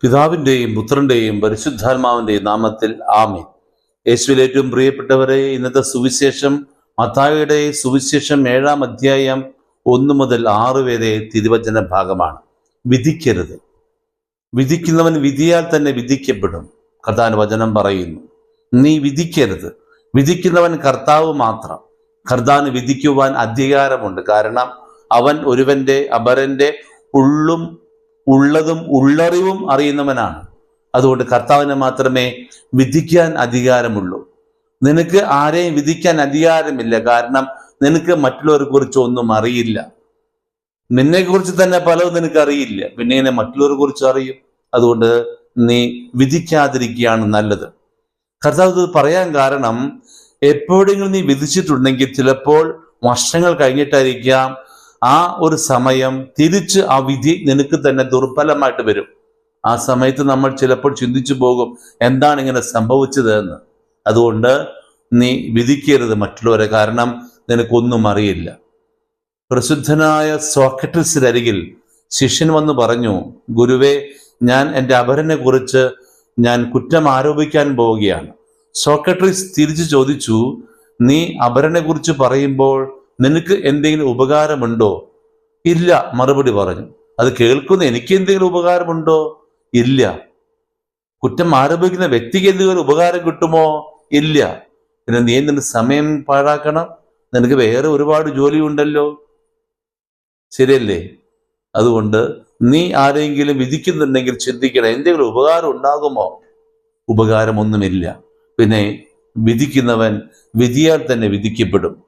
പിതാവിന്റെയും പുത്രന്റെയും പരിശുദ്ധാത്മാവിന്റെയും നാമത്തിൽ ആമി യേശുവിൽ ഏറ്റവും പ്രിയപ്പെട്ടവരെ ഇന്നത്തെ സുവിശേഷം മത്തായിയുടെ സുവിശേഷം ഏഴാം അധ്യായം ഒന്ന് മുതൽ ആറ് വരെ തിരുവചന ഭാഗമാണ്. വിധിക്കരുത്. വിധിക്കുന്നവൻ വിധിയാൽ തന്നെ വിധിക്കപ്പെടും. കർത്താൻ വചനം പറയുന്നു നീ വിധിക്കരുത്. വിധിക്കുന്നവൻ കർത്താവ് മാത്രം. കർത്താവിന് വിധിക്കുവാൻ അധികാരമുണ്ട്. കാരണം അവൻ ഒരുവന്റെ അപരന്റെ ഉള്ളും ഉള്ളതും ഉള്ളറിവും അറിയുന്നവനാണ്. അതുകൊണ്ട് കർത്താവിനെ മാത്രമേ വിധിക്കാൻ അധികാരമുള്ളൂ. നിനക്ക് ആരെയും വിധിക്കാൻ അധികാരമില്ല. കാരണം നിനക്ക് മറ്റുള്ളവരെ കുറിച്ച് ഒന്നും അറിയില്ല. നിന്നെ കുറിച്ച് തന്നെ പലതും നിനക്ക് അറിയില്ല. പിന്നെ ഇങ്ങനെ മറ്റുള്ളവരെ കുറിച്ച് അറിയും. അതുകൊണ്ട് നീ വിധിക്കാതിരിക്കുകയാണ് നല്ലത്. കർത്താവ് ഇത് പറയാൻ കാരണം എപ്പോഴെങ്കിലും നീ വിധിച്ചിട്ടുണ്ടെങ്കിൽ ചിലപ്പോൾ വർഷങ്ങൾ കഴിഞ്ഞിട്ടായിരിക്കാം ആ ഒരു സമയം തിരിച്ച് ആ വിധി നിനക്ക് തന്നെ ദുർബലമായിട്ട് വരും. ആ സമയത്ത് നമ്മൾ ചിലപ്പോൾ ചിന്തിച്ചു പോകും എന്താണ് ഇങ്ങനെ സംഭവിച്ചത് എന്ന്. അതുകൊണ്ട് നീ വിധിക്കരുത് മറ്റുള്ളവരെ കാരണം നിനക്കൊന്നും അറിയില്ല. പ്രസിദ്ധനായ സോക്രട്ടിസിനരികിൽ ശിഷ്യൻ വന്ന് പറഞ്ഞു ഗുരുവേ ഞാൻ എന്റെ അപരനെ കുറിച്ച് ഞാൻ കുറ്റം ആരോപിക്കാൻ പോവുകയാണ്. സോക്രട്ടീസ് തിരിച്ചു ചോദിച്ചു നീ അപരനെ കുറിച്ച് പറയുമ്പോൾ നിനക്ക് എന്തെങ്കിലും ഉപകാരമുണ്ടോ? ഇല്ല മറുപടി പറഞ്ഞു. അത് കേൾക്കുന്ന എനിക്ക് എന്തെങ്കിലും ഉപകാരമുണ്ടോ? ഇല്ല. കുറ്റം ആരോപിക്കുന്ന വ്യക്തിക്ക് എന്തെങ്കിലും ഉപകാരം കിട്ടുമോ? ഇല്ല. പിന്നെ നീ നിന്റെ സമയം പാഴാക്കണം? നിനക്ക് വേറെ ഒരുപാട് ജോലി ഉണ്ടല്ലോ ശരിയല്ലേ? അതുകൊണ്ട് നീ ആരെങ്കിലും വിധിക്കുന്നുണ്ടെങ്കിൽ ചിന്തിക്കണം എന്തെങ്കിലും ഉപകാരം ഉണ്ടാകുമോ? ഉപകാരമൊന്നുമില്ല. പിന്നെ വിധിക്കുന്നവൻ വിധിയാൽ തന്നെ വിധിക്കപ്പെടും.